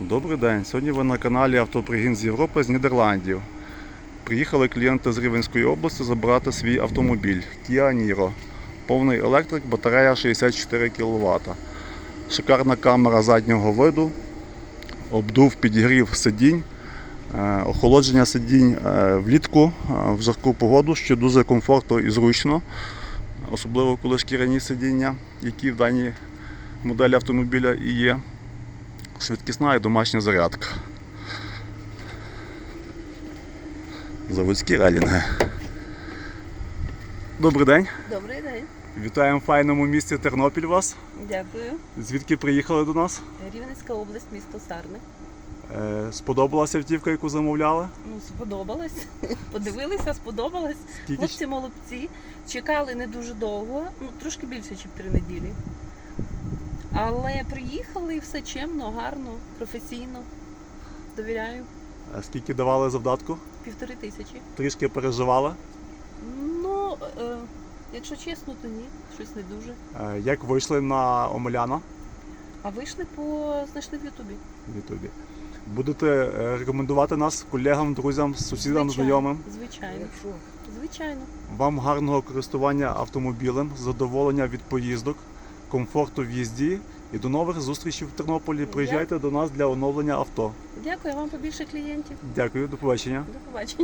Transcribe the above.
Добрий день. Сьогодні ви на каналі Автопригін з Європи з Нідерландів. Приїхали клієнти з Рівенської області забрати свій автомобіль Kia Niro. Повний електрик, батарея 64 кВт. Шикарна камера заднього виду, обдув підігрів сидінь, е, охолодження сидінь е, влітку е, в жарку погоду, що дуже комфортно і зручно, особливо коли шкіряні сидіння, які в даній моделі автомобіля і є швидкісна і домашня зарядка. Заводські релінги. Добрий день. Добрий день, Вітаємо в файному місті Тернопіль вас. дякую. Звідки приїхали до нас? Рівненська область, місто Сарни. Е, Сподобалася автівка, яку замовляли? Ну, сподобалось. Подивилися, сподобалось. Скільки Хлопці молодці. Чекали не дуже довго, ну трошки більше, ніж три неділі. Але приїхали і все чемно, гарно, професійно. Довіряю. е, скільки давали завдатку? Півтори тисячі. Трішки переживали. Ну, е, якщо чесно, то ні, щось не дуже. Е, Як вийшли на Омеляна А вийшли по знайшли в Ютубі. в Ютубі? Будете е, рекомендувати нас колегам, друзям, сусідам, Звичайно, знайомим? Звичайно. Звичайно. Вам гарного користування автомобілем, задоволення від поїздок, комфорту в їзді і до нових зустрічей в Тернополі. Приїжджайте до нас для оновлення авто. Дякую вам побільше клієнтів. Дякую, до побачення. До побачення.